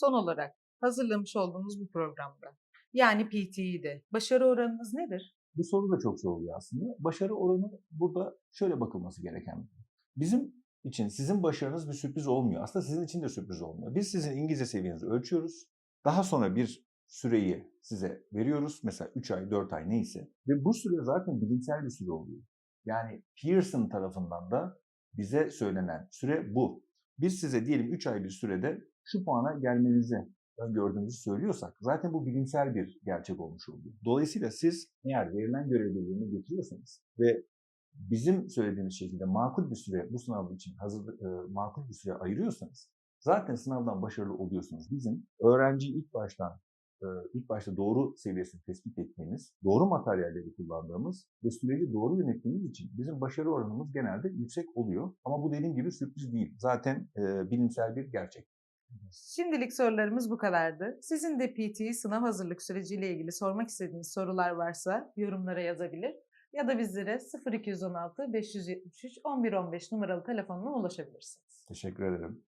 Son olarak hazırlamış olduğunuz bu programda yani PTE'de başarı oranınız nedir? Bu soru da çok soruluyor aslında. Başarı oranı burada şöyle bakılması gereken. Bizim için sizin başarınız bir sürpriz olmuyor. Aslında sizin için de sürpriz olmuyor. Biz sizin İngilizce seviyenizi ölçüyoruz. Daha sonra bir süreyi size veriyoruz. Mesela 3 ay, 4 ay neyse. Ve bu süre zaten bilimsel bir süre oluyor. Yani Pearson tarafından da bize söylenen süre bu. Biz size diyelim 3 ay bir sürede şu puana gelmenizi öngördüğümüzü söylüyorsak zaten bu bilimsel bir gerçek olmuş oluyor. Dolayısıyla siz eğer verilen görevleri yerine getiriyorsanız ve bizim söylediğimiz şekilde makul bir süre bu sınav için hazır e, makul bir süre ayırıyorsanız zaten sınavdan başarılı oluyorsunuz. Bizim öğrenciyi ilk baştan e, ilk başta doğru seviyesini tespit ettiğimiz, doğru materyalleri kullandığımız ve süreci doğru yönettiğimiz için bizim başarı oranımız genelde yüksek oluyor. Ama bu dediğim gibi sürpriz değil. Zaten e, bilimsel bir gerçek. Şimdilik sorularımız bu kadardı. Sizin de PTE sınav hazırlık süreciyle ilgili sormak istediğiniz sorular varsa yorumlara yazabilir ya da bizlere 0216 573 1115 numaralı telefonuna ulaşabilirsiniz. Teşekkür ederim.